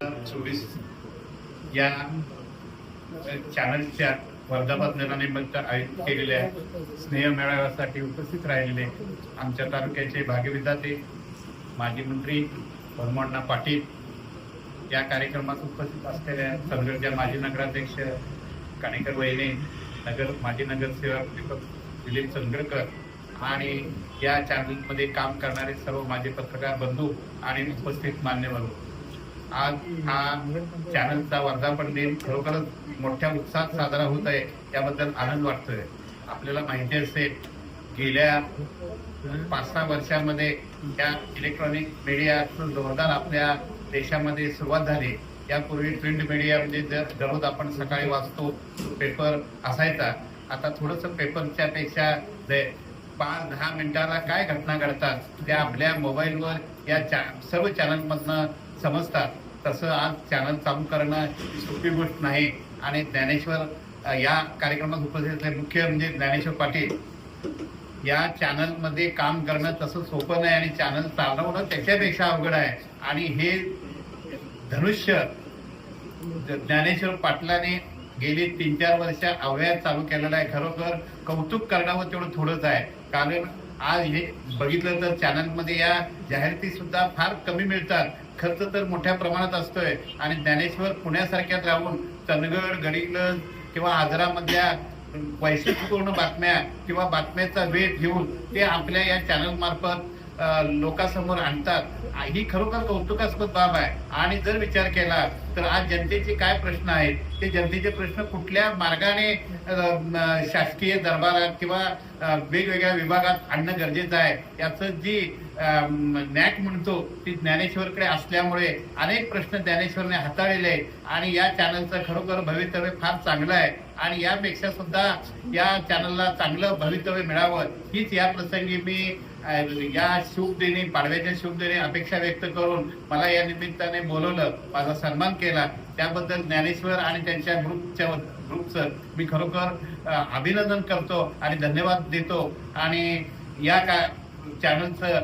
चोवीस या चॅनलच्या वर्धापन दिनानिमित्त आयोजित केलेल्या स्नेह मेळाव्यासाठी उपस्थित राहिलेले आमच्या तालुक्याचे भाग्यविधाते माजी मंत्री भगमण्णा पाटील या कार्यक्रमात उपस्थित असलेल्या सनगरच्या माजी नगराध्यक्ष काणेकर वहिने नगर माजी नगरसेवक दीपक दिलीप चंद्रकर आणि या चॅनलमध्ये काम करणारे सर्व माझे पत्रकार बंधू आणि उपस्थित मान्यवर आज हा चॅनलचा वर्धापन दिन खरोखरच मोठ्या उत्साहात साजरा होत आहे त्याबद्दल आनंद वाटतोय. आपल्याला माहिती असेल गेल्या पाच सहा वर्षामध्ये या इलेक्ट्रॉनिक मीडियाचं जोरदार आपल्या देशामध्ये सुरुवात झाली. यापूर्वी प्रिंट मीडिया म्हणजे जर दररोज आपण सकाळी वाचतो पेपर असायचा. आता थोडंसं पेपरच्या पेक्षा पाच दहा मिनिटाला काय घटना घडतात त्या आपल्या मोबाईलवर या चा सर्व चॅनलमधनं समजतात. तसं आज चॅनल चालू करणं सोपी गोष्ट नाही. आणि ज्ञानेश्वर या कार्यक्रमात उपस्थित असलेले मुख्य म्हणजे ज्ञानेश्वर पाटील या चॅनलमध्ये काम करणं तसं सोपं नाही आणि चॅनल चालवणं त्याच्यापेक्षा अवघड आहे. आणि हे धनुष्य ज्ञानेश्वर पाटलाने गेली तीन चार वर्ष अव्ययात चालू केलेला आहे. खरोखर कौतुक करण्यावर हो तेवढं थोडंच आहे. कारण आज हे बघितलं तर चॅनलमध्ये या जाहिराती सुद्धा फार कमी मिळतात. खर्च तर मोठ्या प्रमाणात असतोय. आणि ज्ञानेश्वर पुण्यासारख्यात राहून चंदगड गडिंग्लज किंवा आजरामधल्या वैशिष्ट्यपूर्ण बातम्या किंवा बातम्याचा वेध घेऊन ते आपल्या या चॅनल मार्फत लोकांसमोर आणतात. ही खरोखर कौतुकास्पद बाब आहे. आणि जर विचार केला तर आज जनतेचे काय प्रश्न आहेत ते जनतेचे प्रश्न कुठल्या मार्गाने शासकीय दरबारात किंवा वेगवेगळ्या विभागात आणणं गरजेचं आहे याचं जी नॅक म्हणतो ती ज्ञानेश्वरकडे असल्यामुळे अनेक प्रश्न ज्ञानेश्वरने हाताळलेले आहेत आणि या चॅनलचं खरोखर भवितव्य फार चांगलं आहे. आणि यापेक्षा सुद्धा या चॅनलला चांगलं भवितव्य मिळावं हीच या प्रसंगी मी या शुभदिनी पाडव्याच्या शुभदिनी अपेक्षा व्यक्त करून मला या निमित्ताने बोलवलं. माझा सन्मान केला. त्याबद्दल ज्ञानेश्वर आणि त्यांच्या ग्रुपच्या ग्रुपचं मी खरोखर अभिनंदन करतो आणि धन्यवाद देतो. आणि या का चॅनलचं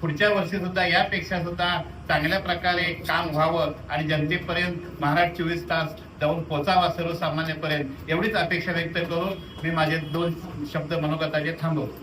पुढच्या वर्षी सुद्धा यापेक्षा सुद्धा चांगल्या प्रकारे काम व्हावं आणि जनतेपर्यंत महाराष्ट्र चोवीस तास जाऊन पोचावा सर्वसामान्यपर्यंत. एवढीच अपेक्षा व्यक्त करून मी माझे दोन शब्द मनोगताचे थांबवतो.